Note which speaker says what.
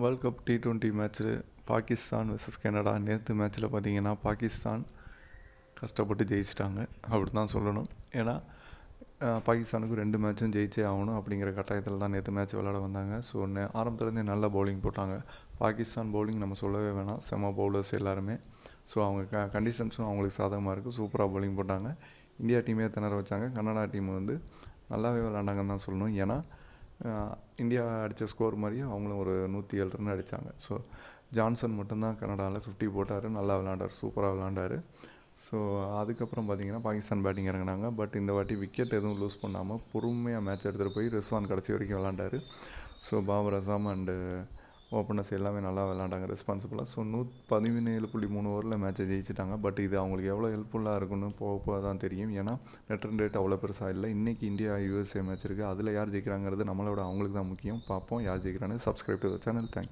Speaker 1: World cup T twenty match Pakistan versus Canada நேற்று மேட்ச்சில் பார்த்தீங்கன்னா பாகிஸ்தான் கஷ்டப்பட்டு ஜெயிச்சிட்டாங்க. அப்படி தான் சொல்லணும். ஏன்னா பாகிஸ்தானுக்கு ரெண்டு மேட்சும் ஜெயிச்சே ஆகணும் அப்படிங்கிற கட்டாயத்தில் தான் நேற்று மேட்ச் விளையாட வந்தாங்க. ஸோ ஆரம்பத்துலேருந்தே நல்ல பவுலிங் போட்டாங்க. பாகிஸ்தான் பவுலிங் நம்ம சொல்லவே வேணாம். செம பவுலர்ஸ் எல்லாருமே. ஸோ அவங்க க கண்டிஷன்ஸும் அவங்களுக்கு சாதகமாக இருக்குது சூப்பராக பவுலிங் போட்டாங்க. இந்தியா டீமே திணற வச்சாங்க. கனடா டீம் வந்து நல்லாவே விளாண்டாங்கன்னு தான் சொல்லணும். ஏன்னா இந்தியா அடித்த ஸ்கோர் மாதிரியே அவங்களும் ஒரு நூற்றி ஏழு ரன் அடித்தாங்க ஸோ ஜான்சன் மட்டும்தான் கனடாவில் ஃபிஃப்டி போட்டார். நல்லா விளாண்டார் சூப்பராக விளாண்டார் ஸோ அதுக்கப்புறம் பார்த்தீங்கன்னா பாகிஸ்தான் பேட்டிங் இறங்குனாங்க. பட் இந்த வாட்டி விக்கெட் எதுவும் லூஸ் பண்ணாமல் பொறுமையாக மேட்ச் எடுத்துகிட்டு போய் ரிஸ்வான் கடைசி வரைக்கும் விளாண்டாரு so Babar Azam and openers எல்லாமே நல்லா விளாண்டாங்க ரெஸ்பான்சிபிளாக ஸோ நூ பதினேழு புள்ளி மூணு ஓவரில் மேட்சை ஜெயிச்சிட்டாங்க. பட் இது அவங்களுக்கு எவ்வளோ ஹெல்ப்ஃபுல்லாக இருக்குன்னு போக போக தான் தெரியும். ஏன்னா நெட் ரன் ரேட் அவ்வளோ பெருசாக இல்லை. இன்றைக்கி இந்தியா யூஎஸ்ஏ மேட்ச் இருக்குது அதில் யார் ஜெயிக்கிறாங்கிறது நம்மளோட அவங்களுக்கு தான் முக்கியம். பார்ப்போம் யார் ஜெயிக்கிறான்னு subscribe to the channel thank you